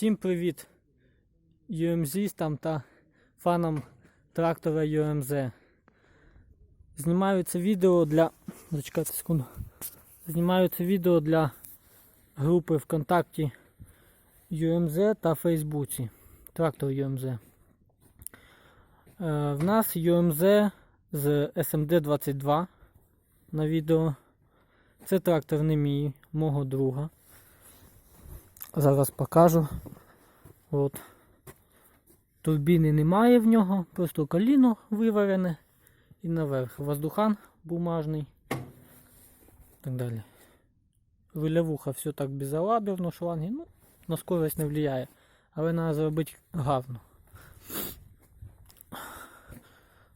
Всім привіт UMZ та фанам трактора UMZ. Знімаю це відео для. Зачекайте секунду. Знімаю це відео для групи ВКонтакті UMZ та Фейсбуці. Трактор UMZ. Е, в нас UMZ з SMD22 на відео. Це трактор не мій, мого друга. Зараз покажу. От. Турбіни немає в нього, просто коліно виварене і наверх. Воздухан бумажний. Так далі. Вилявуха все так безалаберно, шланги. Ну, на скорость не впливає. Але треба зробити гарно.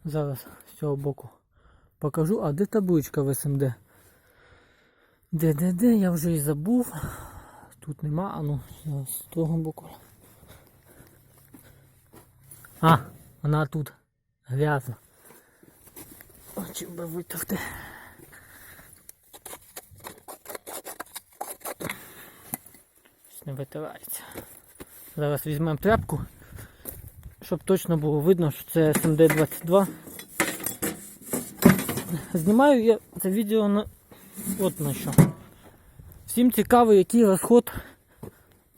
Зараз з цього боку покажу. А де табличка в СМД? Де, де, де, я вже і забув. Тут нема, а ну, з того боку. А, вона тут грязна. О, би. Щось Не витирається. Зараз візьмемо тряпку, щоб точно було видно, що це SMD22. Знімаю я це відео на от на що. Всім цікаво, який розход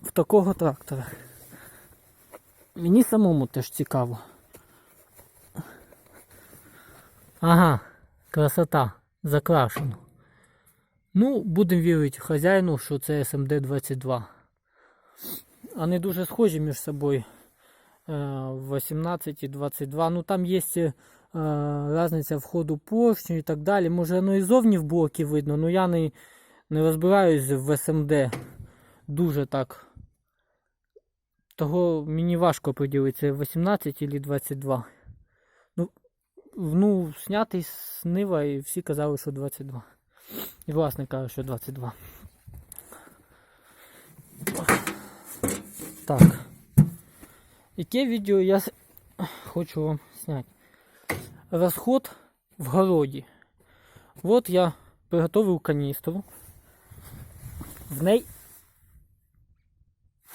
в такого трактора. Мені самому теж цікаво. Ага, красота, закрашено. Ну, будемо вірити хазяїну, що це SMD22. Вони дуже схожі між собою. Е, 18 і 22. Ну там є е, різниця входу поршню і так далі. Може воно і зовні в блокі видно, але я не, не розбираюсь в СМД дуже так. Того мені важко поділитися 18 чи 22. Ну, ну, снятий з Нива і всі казали, що 22. І власник каже, що 22. Так. Яке відео я хочу вам зняти? Розход в городі. От я приготовив каністру. В неї.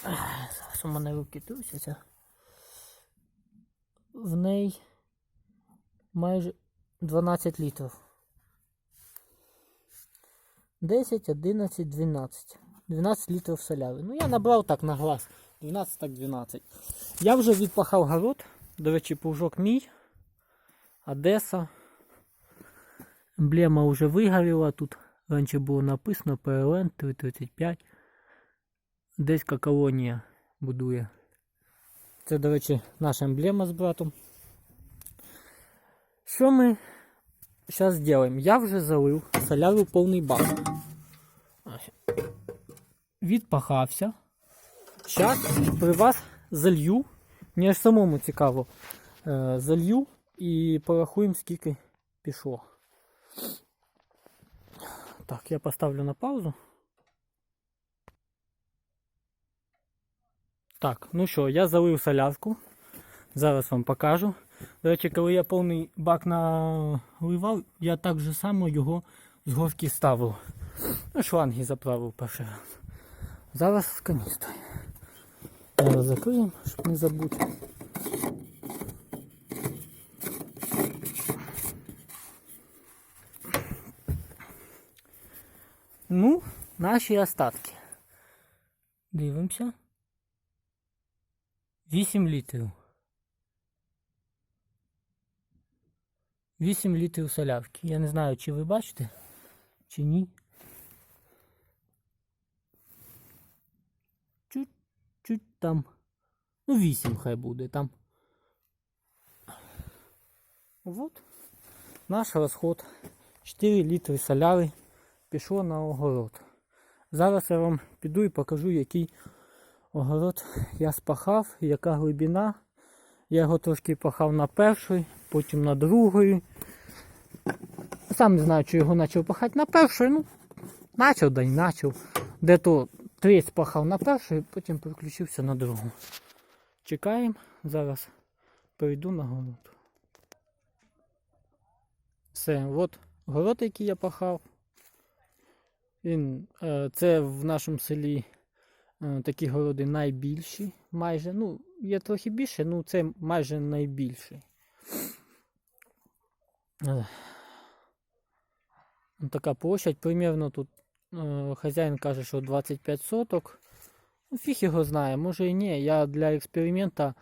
Зараз у мене руки трусяться. В неї майже 12 літрів. 10, 11, 12. 12 літрів соляви. Ну я набрав так на глаз. 12 так 12. Я вже відпахав город. До речі, плужок мій. Одеса. Емблема вже вигоріла. Тут раніше було написано PLN 335. Одеська колонія будує. Це, до речі, наша емблема з братом. Що ми зараз зробимо? Я вже залив соляру повний бак. Відпахався. Зараз при вас залью. Мені аж самому цікаво. Е, залью і порахуємо, скільки пішло. Так, я поставлю на паузу. Так, ну що, я залив солярку. Зараз вам покажу. До речі, коли я повний бак наливав, я так же само його з горки ставив. Ну, шланги заправив перший раз. Зараз з каністрою. Зараз закриємо, щоб не забути. Ну, наші остатки. Дивимося. 8 літрів. 8 літрів солярки. Я не знаю, чи ви бачите, чи ні. Чуть-чуть там. Ну, 8 хай буде там. Вот. Наш розход. 4 літри соляри пішло на огород. Зараз я вам піду і покажу, який огород я спахав, яка глибина. Я його трошки пахав на перший, потім на другий. Сам не знаю, чи його почав пахати на перший. Ну, почав да й почав. Де то треть пахав на перший, потім переключився на другу. Чекаємо. Зараз перейду на город. Все, от город, який я пахав. Він, е, це в нашому селі Е, Такі городи найбільші, майже. Ну, є трохи більше, ну це майже найбільший. Така площадь, примірно тут е, хазяїн каже, що 25 соток. Ну, фіг його знає, може і ні. Я для експеримента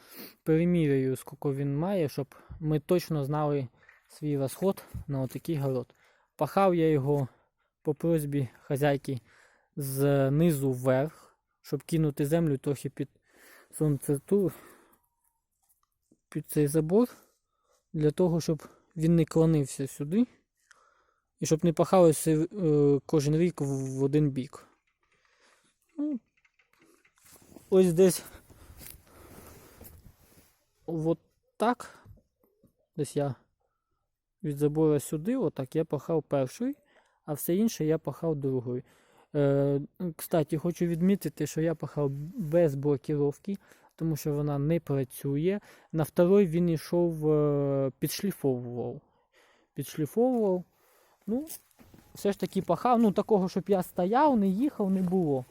перемірюю, скільки він має, щоб ми точно знали свій розход на отакий город. Пахав я його по просьбі хазяйки знизу вверх, щоб кинути землю трохи під сонцету, під цей забор, для того, щоб він не клонився сюди. І щоб не пахалося е, кожен рік в, один бік. Ну, ось десь от так. Десь я від забору сюди, отак я пахав перший, а все інше я пахав другою. Е, кстати, хочу відмітити, що я пахав без блокіровки, тому що вона не працює. На второй він йшов, е, підшліфовував. Підшліфовував. Ну, все ж таки пахав. Ну, такого, щоб я стояв, не їхав, не було.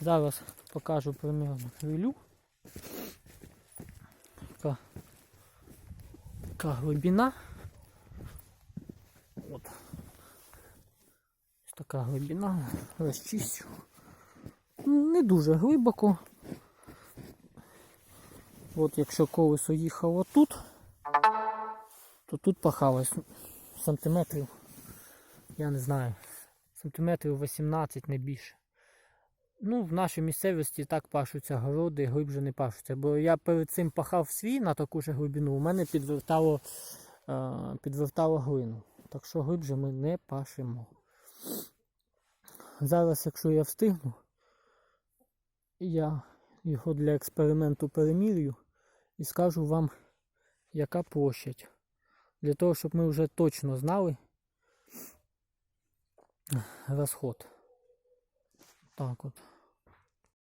Зараз покажу примерно хвилю. Така глибина. От. Ось така глибина. Розчистю. Не дуже глибоко. От якщо колесо їхало тут, то тут пахалось сантиметрів, я не знаю, сантиметрів 18 не більше. Ну, в нашій місцевості так пашуться городи, глибше не пашуться. Бо я перед цим пахав свій на таку ж глибину, у мене підвертало, е, підвертало глину. Так що глибше ми не пашемо. Зараз, якщо я встигну, я його для експерименту перемірюю і скажу вам, яка площадь. Для того, щоб ми вже точно знали розход. Так от.